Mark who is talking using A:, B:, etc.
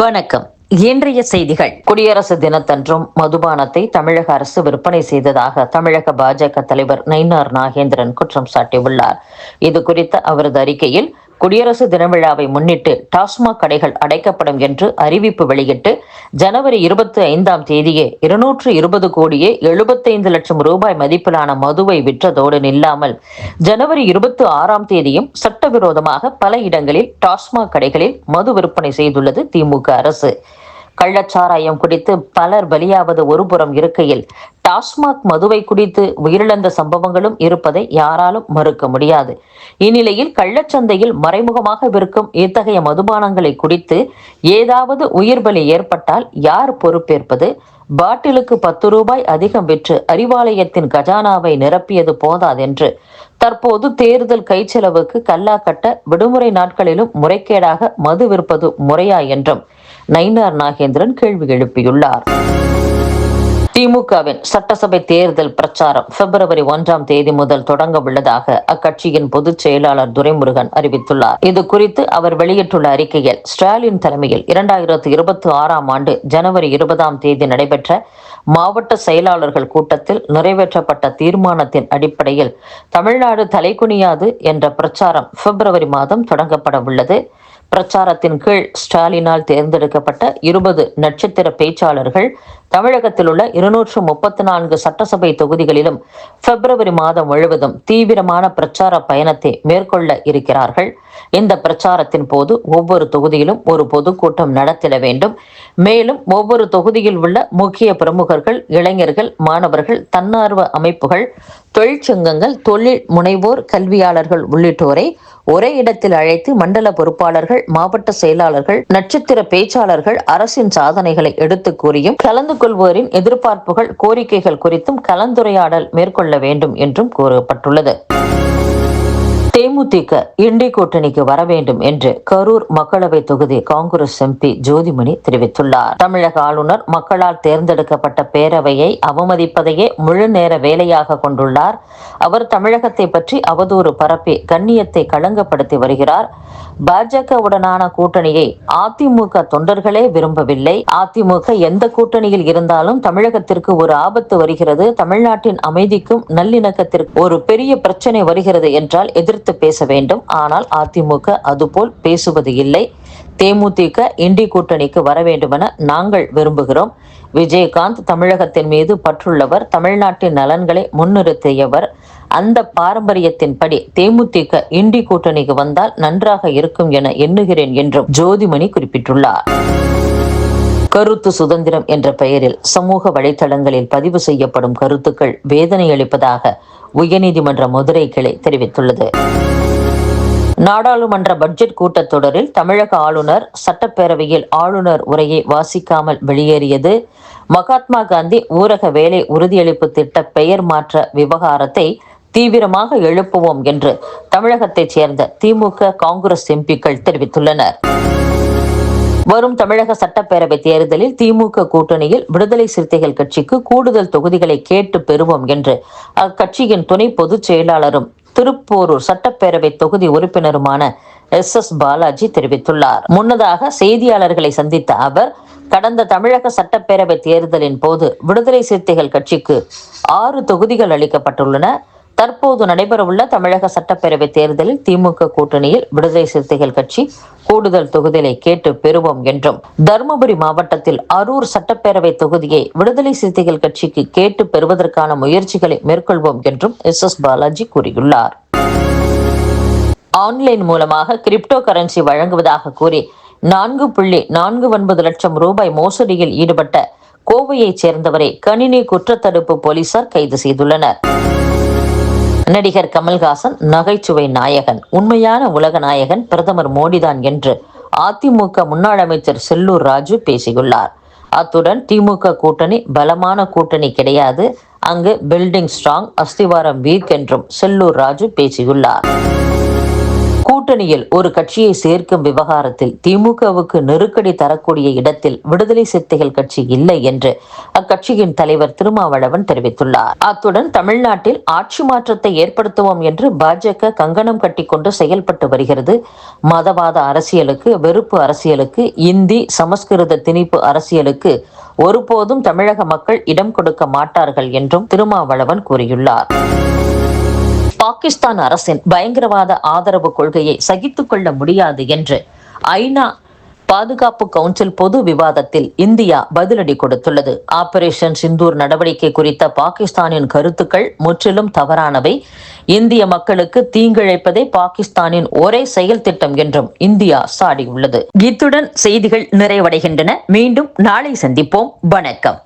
A: வணக்கம். இன்றைய செய்திகள். குடியரசு தினத்தன்றும் மதுபானத்தை தமிழக அரசு விற்பனை செய்ததாக தமிழக பாஜக தலைவர் நயினார் நாகேந்திரன் குற்றம் சாட்டியுள்ளார். இது குறித்த அவரது அறிக்கையில் குடியரசு தின விழாவை முன்னிட்டு டாஸ்மாக் கடைகள் அடைக்கப்படும் என்று அறிவிப்பு வெளியிட்டு ஜனவரி இருபத்தி ஐந்தாம் தேதியே இருநூற்று இருபது கோடியே எழுபத்தைந்து லட்சம் ரூபாய் மதிப்பிலான மதுவை விற்றதோடு நில்லாமல் ஜனவரி இருபத்தி ஆறாம் தேதியும் சட்டவிரோதமாக பல இடங்களில் டாஸ்மாக் கடைகளில் மது விற்பனை செய்துள்ளது திமுக அரசு. கள்ளச்சாராயம் குடித்து பலர் பலியாவது ஒருபுறம் இருக்கையில் டாஸ்மாக் மதுவை குடித்து உயிரிழந்த சம்பவங்களும் இருப்பதை யாராலும் மறுக்க முடியாது. இந்நிலையில் கள்ளச்சந்தையில் மறைமுகமாக விற்கும் இத்தகைய மதுபானங்களை குடித்து ஏதாவது உயிர் பலி ஏற்பட்டால் யார் பொறுப்பேற்பது? பாட்டிலுக்கு பத்து ரூபாய் அதிகம் விற்று அறிவாலயத்தின் கஜானாவை நிரப்பியது போதாதென்று தற்போது தேர்தல் கைச்செலவுக்கு கல்லா கட்ட விடுமுறை நாட்களிலும் முறைகேடாக மது விற்பது முறையா என்றும் நயினார் நாகேந்திரன் கேள்வி எழுப்பியுள்ளார். திமுகவின் சட்டசபை தேர்தல் பிரச்சாரம் பிப்ரவரி ஒன்றாம் தேதி முதல் தொடங்க உள்ளதாக அக்கட்சியின் பொதுச் செயலாளர் துரைமுருகன் அறிவித்துள்ளார். இது குறித்து அவர் வெளியிட்டுள்ள அறிக்கையில் ஸ்டாலின் தலைமையில் இரண்டாயிரத்து இருபத்தி ஆறாம் ஆண்டு ஜனவரி இருபதாம் தேதி நடைபெற்ற மாவட்ட செயலாளர்கள் கூட்டத்தில் நிறைவேற்றப்பட்ட தீர்மானத்தின் அடிப்படையில் தமிழ்நாடு தலைக்குனியாது என்ற பிரச்சாரம் பிப்ரவரி மாதம் தொடங்கப்பட உள்ளது. பிரச்சாரத்தின் கீழ் ஸ்டாலினால் தேர்ந்தெடுக்கப்பட்ட இருபது நட்சத்திர பேச்சாளர்கள் தமிழகத்தில் உள்ள இருநூற்று முப்பத்தி நான்கு சட்டசபை தொகுதிகளிலும் பிப்ரவரி மாதம் முழுவதும் தீவிரமான பிரச்சார பயணத்தை மேற்கொள்ள இருக்கிறார்கள். இந்த பிரச்சாரத்தின் போது ஒவ்வொரு தொகுதியிலும் ஒரு பொதுக்கூட்டம் நடத்திட வேண்டும். மேலும் ஒவ்வொரு தொகுதியில் உள்ள முக்கிய பிரமுகர்கள் இளைஞர்கள் மாணவர்கள் தன்னார்வ அமைப்புகள் தொழிற்சங்கங்கள் தொழில் முனைவோர் கல்வியாளர்கள் உள்ளிட்டோரை ஒரே இடத்தில் அழைத்து மண்டல பொறுப்பாளர்கள் மாவட்ட செயலாளர்கள் நட்சத்திர பேச்சாளர்கள் அரசின் சாதனைகளை எடுத்து கூறியும் கலந்து கொள்வோரின் எதிர்பார்ப்புகள் கோரிக்கைகள் குறித்தும் கலந்துரையாடல் மேற்கொள்ள வேண்டும் என்றும் கூறப்பட்டுள்ளது. தேமுதிக இண்டி கூட்டணிக்கு வர வேண்டும் என்று கரூர் மக்களவை தொகுதி காங்கிரஸ் எம்பி ஜோதிமணி தெரிவித்துள்ளார். தமிழக ஆளுநர் மக்களால் தேர்ந்தெடுக்கப்பட்ட பேரவையை அவமதிப்பதையே முழு நேர வேலையாக கொண்டுள்ளார். அவர் தமிழகத்தை பற்றி அவதூறு பரப்பி கண்ணியத்தை களங்கப்படுத்தி வருகிறார். பாஜகவுடனான கூட்டணியை அதிமுக தொண்டர்களே விரும்பவில்லை. அதிமுக எந்த கூட்டணியில் இருந்தாலும் தமிழகத்திற்கு ஒரு ஆபத்து வருகிறது. தமிழ்நாட்டின் அமைதிக்கும் நல்லிணக்கத்திற்கு ஒரு பெரிய பிரச்சனை வருகிறது என்றால் எதிர்த்து எதிர்த்து பேச வேண்டும். ஆனால் அதிமுக அதுபோல் பேசுவது இல்லை. தேமுதிக இண்டி கூட்டணிக்கு வர வேண்டுமென நாங்கள் விரும்புகிறோம். விஜயகாந்த் தமிழகத்தின் மீது பற்றுள்ளவர் தமிழ்நாட்டின் நலன்களை முன்னிறுத்தியவர். அந்த பாரம்பரியத்தின்படி தேமுதிக இண்டி கூட்டணிக்கு வந்தால் நன்றாக இருக்கும் என எண்ணுகிறேன் என்றும் ஜோதிமணி குறிப்பிட்டுள்ளார். கருத்து சுதந்திரம் என்ற பெயரில் சமூக வலைதளங்களில் பதிவு செய்யப்படும் கருத்துக்கள் வேதனை அளிப்பதாக உயர்நீதிமன்ற மதுரை கிளை தெரிவித்துள்ளது. நாடாளுமன்ற பட்ஜெட் கூட்டத்தொடரில் தமிழக ஆளுநர் சட்டப்பேரவையில் ஆளுநர் உரையை வாசிக்காமல் வெளியேறியது. மகாத்மா காந்தி ஊரக வேலை உறுதியளிப்பு திட்ட பெயர் மாற்ற விவகாரத்தை தீவிரமாக எழுப்புவோம் என்று தமிழகத்தைச் சேர்ந்த திமுக காங்கிரஸ் எம்பிக்கள் தெரிவித்துள்ளனர். வரும் தமிழக சட்டப்பேரவை தேர்தலில் திமுக கூட்டணியில் விடுதலை சிறுத்தைகள் கட்சிக்கு கூடுதல் தொகுதிகளை கேட்டு பெறுவோம் என்று அக்கட்சியின் துணை பொதுச் செயலாளரும் திருப்போரூர் சட்டப்பேரவை தொகுதி உறுப்பினருமான எஸ் எஸ் பாலாஜி தெரிவித்துள்ளார். முன்னதாக செய்தியாளர்களை சந்தித்த அவர் கடந்த தமிழக சட்டப்பேரவை தேர்தலின் போது விடுதலை சிறுத்தைகள் கட்சிக்கு ஆறு தொகுதிகள் அளிக்கப்பட்டுள்ளன. தற்போது நடைபெறவுள்ள தமிழக சட்டப்பேரவை தேர்தலில் திமுக கூட்டணியில் விடுதலை சிறுத்தைகள் கட்சி கூடுதல் தொகுதிகளை கேட்டு பெறுவோம் என்றும் தருமபுரி மாவட்டத்தில் அரூர் சட்டப்பேரவை தொகுதியை விடுதலை சிறுத்தைகள் கட்சிக்கு கேட்டு பெறுவதற்கான முயற்சிகளை மேற்கொள்வோம் என்றும் எஸ் எஸ் பாலாஜி கூறியுள்ளார். ஆன்லைன் மூலமாக கிரிப்டோ கரன்சி வழங்குவதாக கூறி நான்கு புள்ளி நான்கு ஒன்பது லட்சம் ரூபாய் மோசடியில் ஈடுபட்ட கோவையைச் சேர்ந்தவரை கணினி குற்றத்தடுப்பு போலீசார் கைது செய்துள்ளனர். நடிகர் கமல்ஹாசன் நகைச்சுவை நாயகன் உண்மையான உலக நாயகன் பிரதமர் மோடிதான் என்று அதிமுக முன்னாள் அமைச்சர் செல்லூர் ராஜு பேசியுள்ளார். அத்துடன் திமுக கூட்டணி பலமான கூட்டணி கிடையாது. அங்கு பில்டிங் ஸ்ட்ராங் அஸ்திவாரம் வீக் என்றும் செல்லூர் ராஜு பேசியுள்ளார். கூட்டணியில் ஒரு கட்சியை சேர்க்கும் விவகாரத்தில் திமுகவுக்கு நெருக்கடி தரக்கூடிய இடத்தில் விடுதலை சிறுத்தைகள் கட்சி இல்லை என்று அக்கட்சியின் தலைவர் திருமாவளவன் தெரிவித்துள்ளார். அத்துடன் தமிழ்நாட்டில் ஆட்சி மாற்றத்தை ஏற்படுத்துவோம் என்று பாஜக கங்கணம் கட்டிக்கொண்டு செயல்பட்டு வருகிறது. மதவாத அரசியலுக்கு வெறுப்பு அரசியலுக்கு இந்தி சமஸ்கிருத திணிப்பு அரசியலுக்கு ஒருபோதும் தமிழக மக்கள் இடம் கொடுக்க மாட்டார்கள் என்றும் திருமாவளவன் கூறியுள்ளார். பாகிஸ்தான் அரசின் பயங்கரவாத ஆதரவு கொள்கையை சகித்துக் கொள்ள முடியாது என்று ஐநா பாதுகாப்பு கவுன்சில் பொது விவாதத்தில் இந்தியா பதிலடி கொடுத்துள்ளது. ஆபரேஷன் சிந்தூர் நடவடிக்கை குறித்த பாகிஸ்தானின் கருத்துக்கள் முற்றிலும் தவறானவை. இந்திய மக்களுக்கு தீங்கிழைப்பதே பாகிஸ்தானின் ஒரே செயல் திட்டம் என்றும் இந்தியா சாடியுள்ளது. இத்துடன் செய்திகள் நிறைவடைகின்றன. மீண்டும் நாளை சந்திப்போம். வணக்கம்.